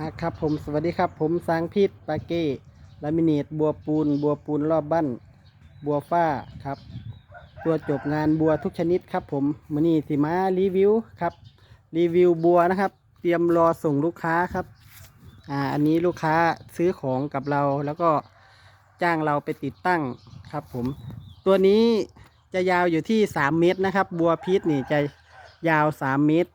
อะครับผมสวัสดีครับ ผมสร้างพิษปาเก้ลามิเนตบัวปูน บัวปูนรอบบ้านบัวฟ้าครับ ตัวจบงานบัวทุกชนิดครับ ผมมือนี้สิมารีวิวครับรีวิวบัวนะครับ เตรียมรอส่งลูกค้าครับอ่าอันนี้ลูกค้าซื้อของกับเราแล้วก็จ้างเราไปติดตั้งครับ ผม ตัวนี้จะยาวอยู่ที่ 3 เมตรนะครับ บัวพีชนี่จะยาว 3 เมตร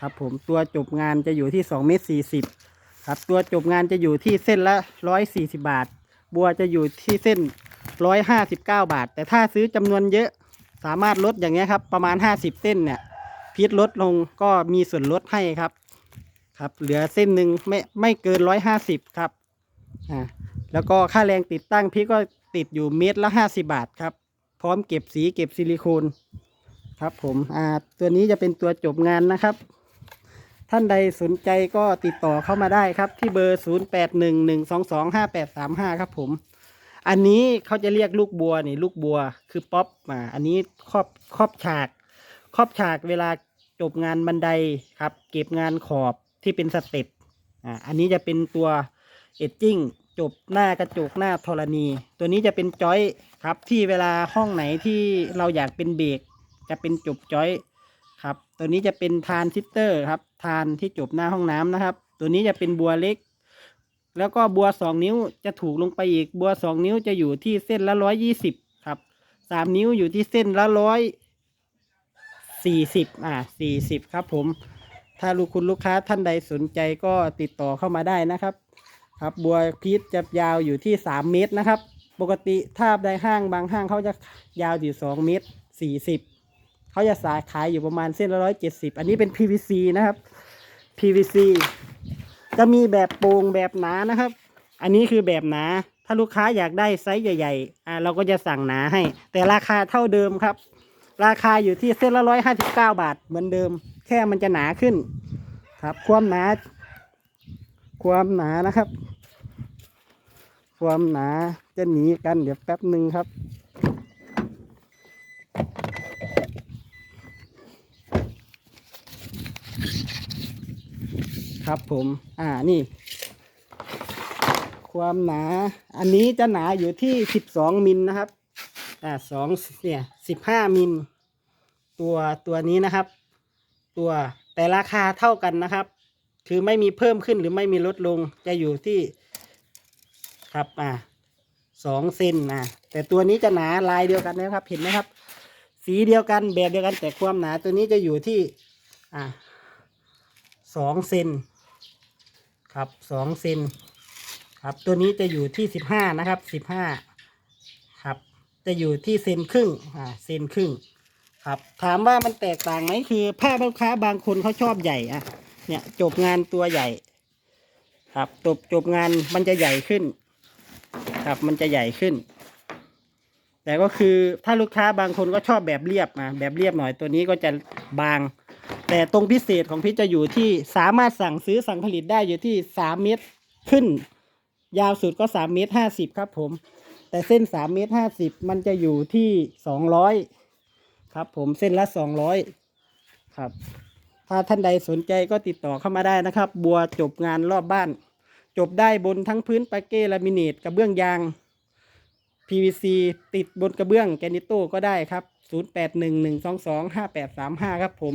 ครับ ผมตัวจบงานจะอยู่ที่2เมตร40 ครับตัวจบงานจะอยู่ที่เส้นละ 140 บาท บัวจะอยู่ที่เส้น 159 บาท แต่ถ้าซื้อจำนวนเยอะสามารถลดอย่างเงี้ยครับ ประมาณ 50 เส้นเนี่ยพีชลดลงก็มีส่วนลดให้ครับ ครับ เหลือเส้นหนึ่งไม่ไม่เกิน 150 ครับอ่าแล้วก็ค่าแรงติดตั้งพี่ก็ติดอยู่เมตรละ 50 บาทครับ พร้อมเก็บสีเก็บซิลิโคนครับผมอ่าตัวนี้จะเป็นตัวจบงานนะครับ ท่านใดสนใจก็ติดต่อเข้ามาได้ครับ ที่เบอร์ 0 8 1 1 2 2 5 8 3 5 ครับผม อันนี้เขาจะเรียกลูกบัวนี่ลูกบัวคือป๊อปอ่าอันนี้ครอบครอบฉากครอบฉากเวลาจบงานบันไดครับ เก็บงานขอบที่เป็นสเต็ปอ่าอันนี้จะเป็นตัวเอดจิ้งจบหน้ากระจกหน้าธรณี ตัวนี้จะเป็นจอยครับที่เวลาห้องไหนที่เราอยากเป็นเบรกจะเป็นจบจอย ตัวนี้จะเป็นทานซิสเตอร์ครับ ทานที่จบหน้าห้องน้ำนะครับ ตัวนี้จะเป็นบัวเล็ก แล้วก็บัวสองนิ้วจะถูกลงไปอีกบัวสองนิ้วจะอยู่ที่เส้นละร้อยยี่สิบครับสามนิ้วอยู่ที่เส้นละร้อยสี่สิบอ่าสี่สิบครับผม ถ้าลูกคุณลูกค้าท่านใดสนใจก็ติดต่อเข้ามาได้นะครับ ครับบัวพีชจะยาวอยู่ที่สามเมตรนะครับ ปกติถ้าในห้างบางห้างเขาจะยาวอยู่สองเมตรสี่สิบ เขาจะสายขายอยู่ประมาณเส้นละร้อยเจ็ดสิบอันนี้เป็น PVC นะครับ PVC จะมีแบบโปร่งแบบหนานะครับ อันนี้คือแบบหนา ถ้าลูกค้าอยากได้ไซส์ใหญ่ๆอ่าเราก็จะสั่งหนาให้ แต่ราคาเท่าเดิมครับ ราคาอยู่ที่เส้นละร้อยห้าสิบเก้าบาทเหมือนเดิม แค่มันจะหนาขึ้น ครับ ความหนา ความหนานะครับ ความหนาจะหนีกันเดี๋ยวแป๊บหนึ่งครับ ครับผมอ่านี่ ความหนา อันนี้จะหนาอยู่ที่สิบสองมิลนะครับอ่าสองเนี่ยสิบห้ามิลตัวตัวนี้นะครับ ตัวแต่ราคาเท่ากันนะครับ คือไม่มีเพิ่มขึ้นหรือไม่มีลดลงจะอยู่ที่ครับอ่าสองเซนนะแต่ตัวนี้จะหนาลายเดียวกันนะครับเห็นไหมครับ สีเดียวกันแบบเดียวกันแต่ความหนาตัวนี้จะอยู่ที่อ่าสองเซน ครับสองเซนครับตัวนี้จะอยู่ที่สิบห้านะครับสิบห้าครับ จะอยู่ที่เซนครึ่งอ่าเซนครึ่งครับถามว่ามันแตกต่างไหมคือผ้าลูกค้าบางคนเขาชอบใหญ่อะเนี่ยจบงานตัวใหญ่ ครับจบจบงานมันจะใหญ่ขึ้น ครับมันจะใหญ่ขึ้น แต่ก็คือถ้าลูกค้าบางคนก็ชอบแบบเรียบอะแบบเรียบหน่อยตัวนี้ก็จะบาง แต่ตรงพิเศษของพี่จะอยู่ที่สามารถสั่งซื้อสั่งผลิตได้อยู่ที่สามเมตรขึ้น ยาวสุดก็สามเมตรห้าสิบครับผม แต่เส้นสามเมตรห้าสิบมันจะอยู่ที่สองร้อยครับผมเส้นละสองร้อยครับ ถ้าท่านใดสนใจก็ติดต่อเข้ามาได้นะครับ บัวจบงานรอบบ้าน จบได้บนทั้งพื้นปาเก้ลามิเนตกระเบื้องยาง PVC ติดบนกระเบื้องแกนิโต้ก็ได้ครับ 0811225835 ครับผม